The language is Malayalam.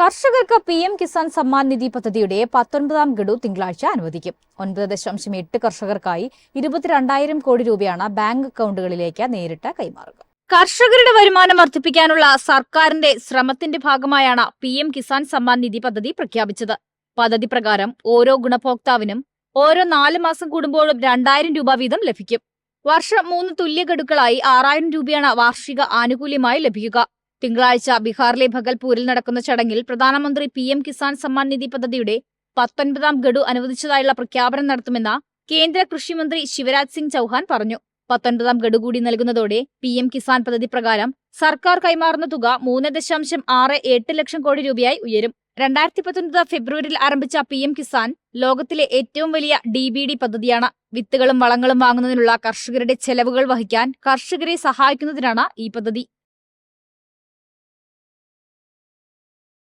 കർഷകർക്ക് പി എം കിസാൻ സമ്മാൻ നിധി പദ്ധതിയുടെ പത്തൊൻപതാം ഗഡു തിങ്കളാഴ്ച അനുവദിക്കും. ഒൻപത് ദശാംശം എട്ട് കർഷകർക്കായി ഇരുപത്തിരണ്ടായിരം കോടി രൂപയാണ് ബാങ്ക് അക്കൗണ്ടുകളിലേക്ക് നേരിട്ട് കൈമാറുക. കർഷകരുടെ വരുമാനം വർദ്ധിപ്പിക്കാനുള്ള സർക്കാരിന്റെ ശ്രമത്തിന്റെ ഭാഗമായാണ് പി എം കിസാൻ സമ്മാൻ നിധി പദ്ധതി പ്രഖ്യാപിച്ചത്. പദ്ധതി പ്രകാരം ഓരോ ഗുണഭോക്താവിനും ഓരോ നാല് മാസം കൂടുമ്പോഴും രണ്ടായിരം രൂപ വീതം ലഭിക്കും. വർഷം മൂന്ന് തുല്യ ഗഡുക്കളായി ആറായിരം രൂപയാണ് വാർഷിക ആനുകൂല്യമായി ലഭിക്കുക. തിങ്കളാഴ്ച ബീഹാറിലെ ഭഗൽപൂരിൽ നടക്കുന്ന ചടങ്ങിൽ പ്രധാനമന്ത്രി പി എം കിസാൻ സമ്മാൻ നിധി പദ്ധതിയുടെ പത്തൊൻപതാം ഗഡു അനുവദിച്ചതായുള്ള പ്രഖ്യാപനം നടത്തുമെന്ന് കേന്ദ്ര കൃഷിമന്ത്രി ശിവരാജ് സിംഗ് ചൌഹാൻ പറഞ്ഞു. പത്തൊൻപതാം ഗഡു കൂടി നൽകുന്നതോടെ പി എം കിസാൻ പദ്ധതി പ്രകാരം സർക്കാർ കൈമാറുന്ന തുക മൂന്ന് ദശാംശം ആറ് എട്ട് ലക്ഷം കോടി രൂപയായി ഉയരും. രണ്ടായിരത്തി പത്തൊൻപത് ഫെബ്രുവരിയിൽ ആരംഭിച്ച പി എം കിസാൻ ലോകത്തിലെ ഏറ്റവും വലിയ ഡി ബി ഡി പദ്ധതിയാണ്. വിത്തുകളും വളങ്ങളും വാങ്ങുന്നതിനുള്ള കർഷകരുടെ ചെലവുകൾ വഹിക്കാൻ കർഷകരെ സഹായിക്കുന്നതിനാണ് ഈ പദ്ധതി.